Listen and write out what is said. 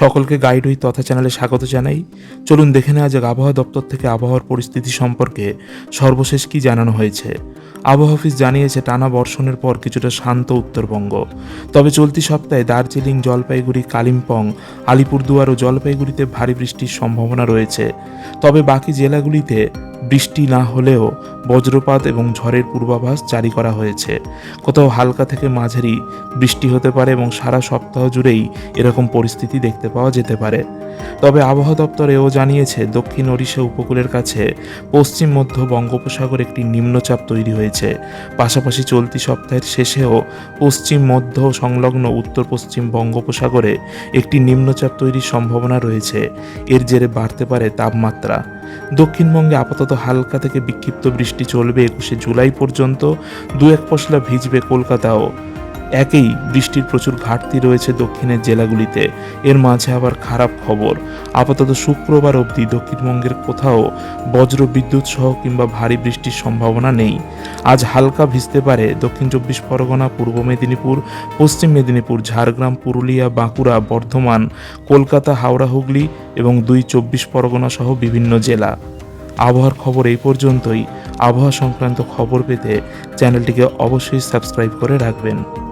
সকলকে গাইড হই তথা চ্যানেলে স্বাগত জানাই। চলুন দেখে নেওয়া যাক আবহাওয়া দপ্তর থেকে আবহাওয়ার পরিস্থিতি সম্পর্কে সর্বশেষ কি জানানো হয়েছে। আবহাওয়া অফিস জানিয়েছে, টানা বর্ষণের পর কিছুটা শান্ত উত্তরবঙ্গ। তবে চলতি সপ্তাহে দার্জিলিং, জলপাইগুড়ি, কালিম্পং, আলিপুরদুয়ার ও জলপাইগুড়িতে ভারী বৃষ্টির সম্ভাবনা রয়েছে। তবে বাকি জেলাগুলিতে বৃষ্টি না হলেও বজ্রপাত এবং ঝড়ের পূর্বাভাস জারি করা হয়েছে। কোথাও হালকা থেকে মাঝারি বৃষ্টি হতে পারে এবং সারা সপ্তাহ জুড়েই এরকম পরিস্থিতি দেখতে পাওয়া যেতে পারে। তবে আবহাওয়া দপ্তর এও জানিয়েছে, দক্ষিণ ওড়িশা উপকূলের কাছে পশ্চিম মধ্য বঙ্গোপসাগর একটি নিম্নচাপ তৈরি হয়েছে। পাশাপাশি চলতি সপ্তাহের শেষেও পশ্চিম মধ্য সংলগ্ন উত্তর পশ্চিম বঙ্গোপসাগরে একটি নিম্নচাপ তৈরির সম্ভাবনা রয়েছে। এর জেরে বাড়তে পারে তাপমাত্রা। দক্ষিণবঙ্গে আপাতত হালকা থেকে বিক্ষিপ্ত বৃষ্টি চলবে একুশে জুলাই পর্যন্ত। দু এক পশলা ভিজবে কলকাতাও। একই বৃষ্টির প্রচুর ঘাটতি রয়েছে দক্ষিণের জেলাগুলিতে। এর মাঝে আবার খারাপ খবর। আপাতত শুক্রবার অবধি দক্ষিণবঙ্গের কোথাও বজ্র বিদ্যুৎ সহ কিংবা ভারী বৃষ্টির সম্ভাবনা নেই। আজ হালকা ভিজতে পারে দক্ষিণ চব্বিশ পরগনা, পূর্ব মেদিনীপুর, পশ্চিম মেদিনীপুর, ঝাড়গ্রাম, পুরুলিয়া, বাঁকুড়া, বর্ধমান, কলকাতা, হাওড়া, হুগলি এবং দুই চব্বিশ পরগনা সহ বিভিন্ন জেলা। আবহাওয়ার খবর এই পর্যন্তই। আবহাওয়া সংক্রান্ত খবর পেতে চ্যানেলটিকে অবশ্যই সাবস্ক্রাইব করে রাখবেন।